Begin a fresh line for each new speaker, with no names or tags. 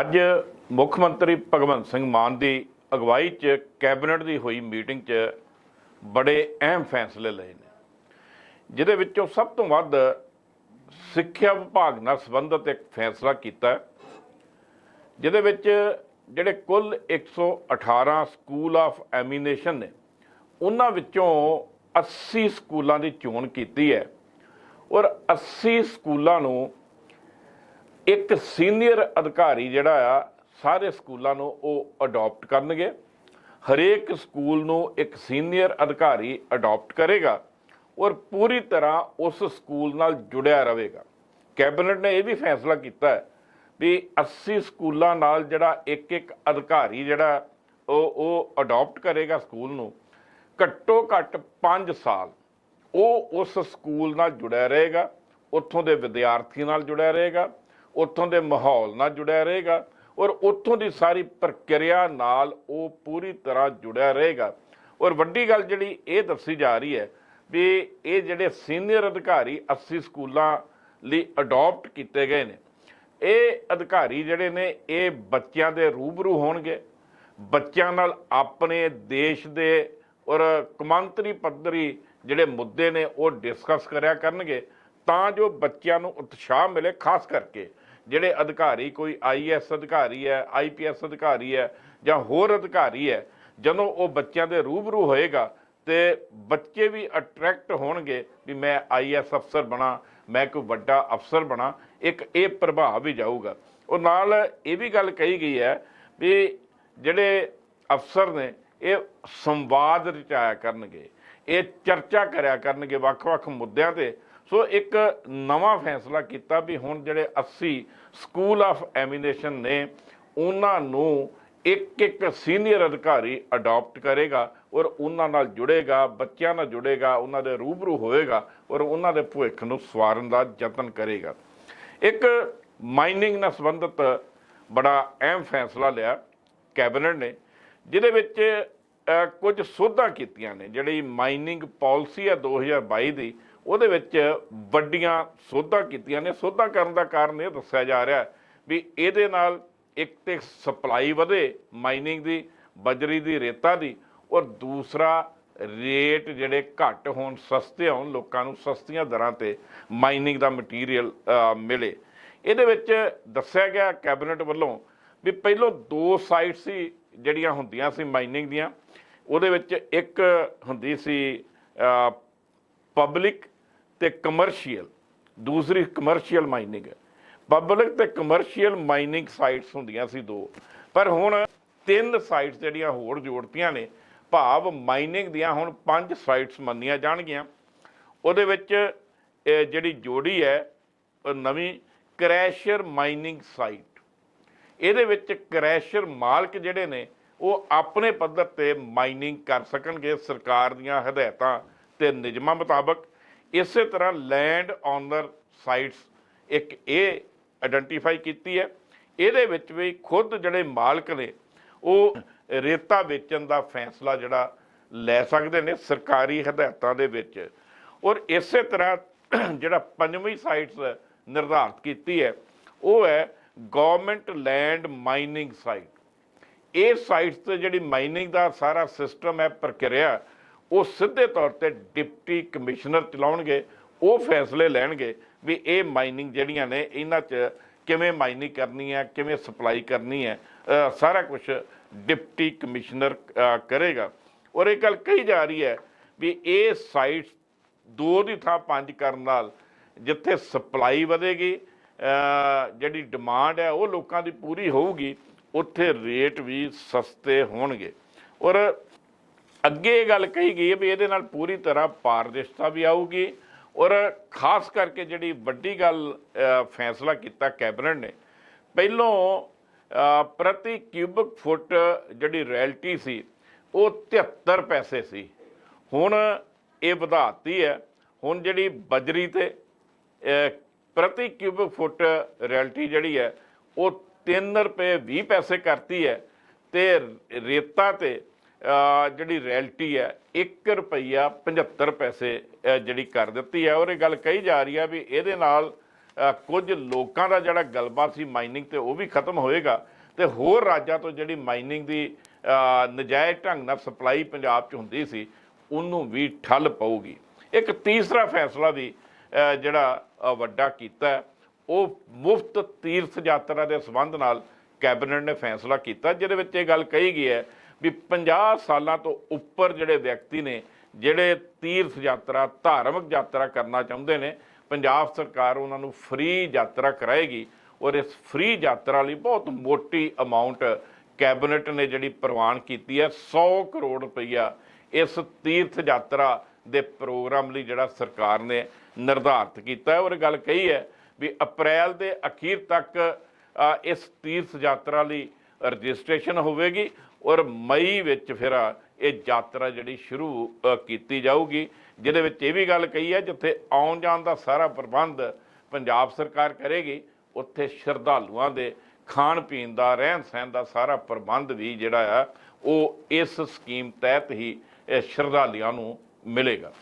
ਅੱਜ ਮੁੱਖ ਮੰਤਰੀ ਭਗਵੰਤ ਸਿੰਘ ਮਾਨ ਦੀ ਅਗਵਾਈ 'ਚ ਕੈਬਨਿਟ ਦੀ ਹੋਈ ਮੀਟਿੰਗ 'ਚ ਬੜੇ ਅਹਿਮ ਫੈਸਲੇ ਲਏ ਨੇ, ਜਿਹਦੇ ਵਿੱਚੋਂ ਸਭ ਤੋਂ ਵੱਧ ਸਿੱਖਿਆ ਵਿਭਾਗ ਨਾਲ ਸੰਬੰਧਿਤ ਇੱਕ ਫੈਸਲਾ ਕੀਤਾ, ਜਿਹਦੇ ਵਿੱਚ ਜਿਹੜੇ ਕੁੱਲ 118 ਸਕੂਲ ਆਫ ਐਮੀਨੇਸ਼ਨ ਨੇ, ਉਹਨਾਂ ਵਿੱਚੋਂ 80 ਸਕੂਲਾਂ ਦੀ ਚੋਣ ਕੀਤੀ ਹੈ ਔਰ 80 ਸਕੂਲਾਂ ਨੂੰ ਇੱਕ ਸੀਨੀਅਰ ਅਧਿਕਾਰੀ ਜਿਹੜਾ ਆ, ਸਾਰੇ ਸਕੂਲਾਂ ਨੂੰ ਉਹ ਅਡਾਪਟ ਕਰਨਗੇ। ਹਰੇਕ ਸਕੂਲ ਨੂੰ ਇੱਕ ਸੀਨੀਅਰ ਅਧਿਕਾਰੀ ਅਡਾਪਟ ਕਰੇਗਾ ਔਰ ਪੂਰੀ ਤਰ੍ਹਾਂ ਉਸ ਸਕੂਲ ਨਾਲ ਜੁੜਿਆ ਰਹੇਗਾ। ਕੈਬਨਿਟ ਨੇ ਇਹ ਵੀ ਫੈਸਲਾ ਕੀਤਾ ਹੈ ਵੀ 80 ਸਕੂਲਾਂ ਨਾਲ ਜਿਹੜਾ ਇੱਕ ਇੱਕ ਅਧਿਕਾਰੀ ਜਿਹੜਾ, ਉਹ ਉਹ ਅਡਾਪਟ ਕਰੇਗਾ ਸਕੂਲ ਨੂੰ। ਘੱਟੋ ਘੱਟ 5 ਸਾਲ ਉਹ ਉਸ ਸਕੂਲ ਨਾਲ ਜੁੜਿਆ ਰਹੇਗਾ, ਉੱਥੋਂ ਦੇ ਵਿਦਿਆਰਥੀ ਨਾਲ ਜੁੜਿਆ ਰਹੇਗਾ। ਉੱਥੋਂ ਦੇ ਮਾਹੌਲ ਨਾਲ ਜੁੜਿਆ ਰਹੇਗਾ ਔਰ ਉੱਥੋਂ ਦੀ ਸਾਰੀ ਪ੍ਰਕਿਰਿਆ ਨਾਲ ਉਹ ਪੂਰੀ ਤਰ੍ਹਾਂ ਜੁੜਿਆ ਰਹੇਗਾ। ਔਰ ਵੱਡੀ ਗੱਲ ਜਿਹੜੀ ਇਹ ਦੱਸੀ ਜਾ ਰਹੀ ਹੈ ਵੀ ਇਹ ਜਿਹੜੇ ਸੀਨੀਅਰ ਅਧਿਕਾਰੀ 80 ਸਕੂਲਾਂ ਲਈ ਅਡਾਪਟ ਕੀਤੇ ਗਏ ਨੇ, ਇਹ ਅਧਿਕਾਰੀ ਜਿਹੜੇ ਨੇ, ਇਹ ਬੱਚਿਆਂ ਦੇ ਰੂਬਰੂ ਹੋਣਗੇ। ਬੱਚਿਆਂ ਨਾਲ ਆਪਣੇ ਦੇਸ਼ ਦੇ ਔਰ ਕੌਮਾਂਤਰੀ ਪੱਧਰੀ ਜਿਹੜੇ ਮੁੱਦੇ ਨੇ ਉਹ ਡਿਸਕਸ ਕਰਿਆ ਕਰਨਗੇ ਤਾਂ ਜੋ ਬੱਚਿਆਂ ਨੂੰ ਉਤਸ਼ਾਹ ਮਿਲੇ, ਖਾਸ ਕਰਕੇ ਜਿਹੜੇ ਅਧਿਕਾਰੀ, ਕੋਈ ਆਈਐਸ ਅਧਿਕਾਰੀ ਹੈ ਆਈਪੀਐਸ ਅਧਿਕਾਰੀ ਹੈ ਜਾਂ ਹੋਰ ਅਧਿਕਾਰੀ ਹੈ, ਜਦੋਂ ਉਹ ਬੱਚਿਆਂ ਦੇ ਰੂਬਰੂ ਹੋਏਗਾ ਤੇ ਬੱਚੇ ਵੀ ਅਟਰੈਕਟ ਹੋਣਗੇ ਵੀ ਮੈਂ ਆਈਐਸ ਅਫਸਰ ਬਣਾ, ਮੈਂ ਕੋਈ ਵੱਡਾ ਅਫਸਰ ਬਣਾ, ਇੱਕ ਇਹ ਪ੍ਰਭਾਵ ਵੀ ਜਾਊਗਾ। ਉਹ ਨਾਲ ਇਹ ਵੀ ਗੱਲ ਕਹੀ ਗਈ ਹੈ ਵੀ ਜਿਹੜੇ ਅਫਸਰ ਨੇ, ਇਹ ਸੰਵਾਦ ਰਚਾਇਆ ਕਰਨਗੇ, ਇਹ ਚਰਚਾ ਕਰਿਆ ਕਰਨਗੇ ਵੱਖ-ਵੱਖ ਮੁੱਦਿਆਂ ਤੇ ਸੋ ਇੱਕ ਨਵਾਂ ਫੈਸਲਾ ਕੀਤਾ ਵੀ ਹੁਣ ਜਿਹੜੇ 80 ਸਕੂਲ ਆਫ ਐਮੀਨੇਸ਼ਨ ਨੇ, ਉਹਨਾਂ ਨੂੰ ਇੱਕ ਇੱਕ ਸੀਨੀਅਰ ਅਧਿਕਾਰੀ ਅਡਾਪਟ ਕਰੇਗਾ ਔਰ ਉਹਨਾਂ ਨਾਲ ਜੁੜੇਗਾ, ਬੱਚਿਆਂ ਨਾਲ ਜੁੜੇਗਾ, ਉਹਨਾਂ ਦੇ ਰੂਬਰੂ ਹੋਏਗਾ ਔਰ ਉਹਨਾਂ ਦੇ ਭਵਿੱਖ ਨੂੰ ਸਵਾਰਨ ਦਾ ਯਤਨ ਕਰੇਗਾ। ਇੱਕ ਮਾਈਨਿੰਗ ਨਾਲ ਸੰਬੰਧਿਤ ਬੜਾ ਅਹਿਮ ਫੈਸਲਾ ਲਿਆ ਕੈਬਨਿਟ ਨੇ, ਜਿਹਦੇ ਵਿੱਚ ਕੁਝ ਸੋਧਾਂ ਕੀਤੀਆਂ ਨੇ, ਜਿਹੜੀ ਮਾਈਨਿੰਗ ਪਾਲਿਸੀ ਹੈ 2022 ਦੀ ਉਹਦੇ ਵਿੱਚ ਵੱਡੀਆਂ ਸੋਧਾਂ ਕੀਤੀਆਂ ਨੇ। ਸੋਧਾਂ ਕਰਨ ਦਾ ਕਾਰਨ ਇਹ ਦੱਸਿਆ ਜਾ ਰਿਹਾ ਵੀ ਇਹਦੇ ਨਾਲ ਇੱਕ ਤੇ ਸਪਲਾਈ ਵਧੇ ਮਾਈਨਿੰਗ ਦੀ, ਬਜਰੀ ਦੀ, ਰੇਤਾ ਦੀ ਔਰ ਦੂਸਰਾ ਰੇਟ ਜਿਹੜੇ ਘੱਟ ਹੋਣ, ਸਸਤੇ ਹੋਣ, ਲੋਕਾਂ ਨੂੰ ਸਸਤੀਆਂ ਦਰਾਂ ਤੇ ਮਾਈਨਿੰਗ ਦਾ ਮਟੀਰੀਅਲ ਮਿਲੇ। ਇਹਦੇ ਵਿੱਚ ਦੱਸਿਆ ਗਿਆ ਕੈਬਨਿਟ ਵੱਲੋਂ ਵੀ ਪਹਿਲੋਂ ਦੋ ਸਾਈਟਸ ਸੀ ਜਿਹੜੀਆਂ ਹੁੰਦੀਆਂ ਸੀ ਮਾਈਨਿੰਗ ਦੀਆਂ। ਉਹਦੇ ਵਿੱਚ ਇੱਕ ਹੁੰਦੀ ਸੀ ਪਬਲਿਕ ਤੇ ਕਮਰਸ਼ੀਅਲ ਦੂਸਰੀ ਕਮਰਸ਼ੀਅਲ ਮਾਈਨਿੰਗ ਪਬਲਿਕ ਤੇ ਕਮਰਸ਼ੀਅਲ ਮਾਈਨਿੰਗ ਸਾਈਟਸ ਹੁੰਦੀਆਂ ਸੀ ਦੋ। ਪਰ ਹੁਣ ਤਿੰਨ ਸਾਈਟਸ ਜਿਹੜੀਆਂ ਹੋਰ ਜੋੜਤੀਆਂ ਨੇ, ਭਾਵ ਮਾਈਨਿੰਗ ਦੀਆਂ ਹੁਣ ਪੰਜ ਸਾਈਟਸ ਮੰਨੀਆਂ ਜਾਣਗੀਆਂ। ਉਹਦੇ ਵਿੱਚ ਜਿਹੜੀ ਜੋੜੀ ਹੈ ਨਵੀਂ ਕ੍ਰੈਸ਼ਰ ਮਾਈਨਿੰਗ ਸਾਈਟ ਇਹਦੇ ਵਿੱਚ ਕ੍ਰੈਸ਼ਰ ਮਾਲਕ ਜਿਹੜੇ ਨੇ, ਉਹ ਆਪਣੇ ਪੱਧਰ ਤੇ ਮਾਈਨਿੰਗ ਕਰ ਸਕਣਗੇ ਸਰਕਾਰ ਦੀਆਂ ਹਦਾਇਤਾਂ ਤੇ ਨਿਯਮਾਂ ਮੁਤਾਬਕ। ਇਸੇ ਤਰ੍ਹਾਂ ਲੈਂਡ ਓਨਰ ਸਾਈਟਸ ਇੱਕ ਇਹ ਆਇਡੈਂਟੀਫਾਈ ਕੀਤੀ ਹੈ। ਇਹਦੇ ਵਿੱਚ ਵੀ ਖੁਦ ਜਿਹੜੇ ਮਾਲਕ ਨੇ, ਉਹ ਰੇਤਾ ਵੇਚਣ ਦਾ ਫੈਸਲਾ ਜਿਹੜਾ ਲੈ ਸਕਦੇ ਨੇ ਸਰਕਾਰੀ ਹਦਾਇਤਾਂ ਦੇ ਵਿੱਚ। ਔਰ ਇਸੇ ਤਰ੍ਹਾਂ ਜਿਹੜਾ ਪੰਜਵੀਂ ਸਾਈਟਸ ਨਿਰਧਾਰਤ ਕੀਤੀ ਹੈ, ਉਹ ਹੈ ਗਵਰਨਮੈਂਟ ਲੈਂਡ ਮਾਈਨਿੰਗ ਸਾਈਟ ਇਹ ਸਾਈਟਸ ਤੇ ਜਿਹੜੀ ਮਾਈਨਿੰਗ ਦਾ ਸਾਰਾ ਸਿਸਟਮ ਹੈ, ਪ੍ਰਕਿਰਿਆ ਉਹ ਸਿੱਧੇ ਤੌਰ ਤੇ ਡਿਪਟੀ ਕਮਿਸ਼ਨਰ ਚਲਾਉਣਗੇ, ਉਹ ਫੈਸਲੇ ਲੈਣਗੇ ਵੀ ਇਹ ਮਾਈਨਿੰਗ ਜਿਹੜੀਆਂ ਨੇ, ਇਹਨਾਂ 'ਚ ਕਿਵੇਂ ਮਾਈਨਿੰਗ ਕਰਨੀ ਹੈ, ਕਿਵੇਂ ਸਪਲਾਈ ਕਰਨੀ ਹੈ ਸਾਰਾ ਕੁਝ ਡਿਪਟੀ ਕਮਿਸ਼ਨਰ ਕਰੇਗਾ। ਔਰ ਇਹ ਗੱਲ ਕਹੀ ਜਾ ਰਹੀ ਹੈ ਵੀ ਇਹ ਸਾਈਟਸ ਦੋ ਦੀ ਥਾਂ ਪੰਜ ਕਰਨ ਨਾਲ ਜਿੱਥੇ ਸਪਲਾਈ ਵਧੇਗੀ ਜਿਹੜੀ ਡਿਮਾਂਡ ਹੈ ਉਹ ਲੋਕਾਂ ਦੀ ਪੂਰੀ ਹੋਊਗੀ, ਉੱਥੇ ਰੇਟ ਵੀ ਸਸਤੇ ਹੋਣਗੇ। ਔਰ ਅੱਗੇ ਇਹ ਗੱਲ ਕਹੀ ਗਈ ਹੈ ਵੀ ਇਹਦੇ ਨਾਲ ਪੂਰੀ ਤਰ੍ਹਾਂ ਪਾਰਦਰਸ਼ਤਾ ਵੀ ਆਊਗੀ ਔਰ ਖਾਸ ਕਰਕੇ ਜਿਹੜੀ ਵੱਡੀ ਗੱਲ ਫੈਸਲਾ ਕੀਤਾ ਕੈਬਨਿਟ ਨੇ, ਪਹਿਲੋਂ ਪ੍ਰਤੀ ਕਿਊਬਿਕ ਫੁੱਟ ਜਿਹੜੀ ਰੈਲਟੀ ਸੀ, ਉਹ 73 ਪੈਸੇ ਸੀ। ਹੁਣ ਇਹ ਵਧਾਤੀ ਹੈ, ਹੁਣ ਜਿਹੜੀ ਬਜਰੀ ਤੇ ਪ੍ਰਤੀ ਕਿਊਬਿਕ ਫੁੱਟ ਰੈਲਟੀ ਜਿਹੜੀ ਹੈ, ਉਹ 3 ਰੁਪਏ 20 ਪੈਸੇ ਕਰਤੀ ਹੈ ਤੇ ਰੇਤਾ ਤੇ ਜਿਹੜੀ ਰੈਲਟੀ ਹੈ 1 ਰੁਪਈਆ 75 ਪੈਸੇ ਜਿਹੜੀ ਕਰ ਦਿੱਤੀ ਹੈ। ਔਰ ਇਹ ਗੱਲ ਕਹੀ ਜਾ ਰਹੀ ਹੈ ਵੀ ਇਹਦੇ ਨਾਲ ਕੁਝ ਲੋਕਾਂ ਦਾ ਜਿਹੜਾ ਗਲਬਾ ਸੀ ਮਾਈਨਿੰਗ ਤੇ, ਉਹ ਵੀ ਖਤਮ ਹੋਏਗਾ। ਤੇ ਹੋਰ ਰਾਜਾਂ ਤੋਂ ਜਿਹੜੀ ਮਾਈਨਿੰਗ ਦੀ ਨਜਾਇਜ਼ ਢੰਗ ਨਾਲ ਸਪਲਾਈ ਪੰਜਾਬ 'ਚ ਹੁੰਦੀ ਸੀ, ਉਹਨੂੰ ਵੀ ਠੱਲ ਪਊਗੀ। ਇੱਕ ਤੀਸਰਾ ਫੈਸਲਾ ਵੀ ਜਿਹੜਾ ਵੱਡਾ ਕੀਤਾ ਉਹ ਮੁਫਤ ਤੀਰਥ ਯਾਤਰਾ ਦੇ ਸੰਬੰਧ ਨਾਲ ਕੈਬਨਿਟ ਨੇ ਫੈਸਲਾ ਕੀਤਾ, ਜਿਹਦੇ ਵਿੱਚ ਇਹ ਗੱਲ ਕਹੀ ਗਈ ਹੈ ਵੀ 50 ਸਾਲਾਂ ਤੋਂ ਉੱਪਰ ਜਿਹੜੇ ਵਿਅਕਤੀ ਨੇ, ਜਿਹੜੇ ਤੀਰਥ ਯਾਤਰਾ, ਧਾਰਮਿਕ ਯਾਤਰਾ ਕਰਨਾ ਚਾਹੁੰਦੇ ਨੇ, ਪੰਜਾਬ ਸਰਕਾਰ ਉਹਨਾਂ ਨੂੰ ਫ੍ਰੀ ਯਾਤਰਾ ਕਰਾਏਗੀ ਔਰ ਇਸ ਫ੍ਰੀ ਯਾਤਰਾ ਲਈ ਬਹੁਤ ਮੋਟੀ ਅਮਾਉਂਟ ਕੈਬਨਿਟ ਨੇ ਜਿਹੜੀ ਪ੍ਰਵਾਨ ਕੀਤੀ ਹੈ 100 ਕਰੋੜ ਰੁਪਈਆ ਇਸ ਤੀਰਥ ਯਾਤਰਾ ਦੇ ਪ੍ਰੋਗਰਾਮ ਲਈ ਜਿਹੜਾ ਸਰਕਾਰ ਨੇ ਨਿਰਧਾਰਤ ਕੀਤਾ ਹੈ। ਔਰ ਗੱਲ ਕਹੀ ਹੈ ਵੀ ਅਪ੍ਰੈਲ ਦੇ ਅਖੀਰ ਤੱਕ ਇਸ ਤੀਰਥ ਯਾਤਰਾ ਲਈ ਰਜਿਸਟ੍ਰੇਸ਼ਨ ਹੋਵੇਗੀ ਔਰ ਮਈ ਵਿੱਚ ਫਿਰ ਇਹ ਯਾਤਰਾ ਜਿਹੜੀ ਸ਼ੁਰੂ ਕੀਤੀ ਜਾਊਗੀ, ਜਿਹਦੇ ਵਿੱਚ ਇਹ ਵੀ ਗੱਲ ਕਹੀ ਹੈ, ਜਿੱਥੇ ਆਉਣ ਜਾਣ ਦਾ ਸਾਰਾ ਪ੍ਰਬੰਧ ਪੰਜਾਬ ਸਰਕਾਰ ਕਰੇਗੀ, ਉੱਥੇ ਸ਼ਰਧਾਲੂਆਂ ਦੇ ਖਾਣ ਪੀਣ ਦਾ, ਰਹਿਣ ਸਹਿਣ ਦਾ ਸਾਰਾ ਪ੍ਰਬੰਧ ਵੀ ਜਿਹੜਾ ਆ, ਉਹ ਇਸ ਸਕੀਮ ਤਹਿਤ ਹੀ ਸ਼ਰਧਾਲੂਆਂ ਨੂੰ ਮਿਲੇਗਾ।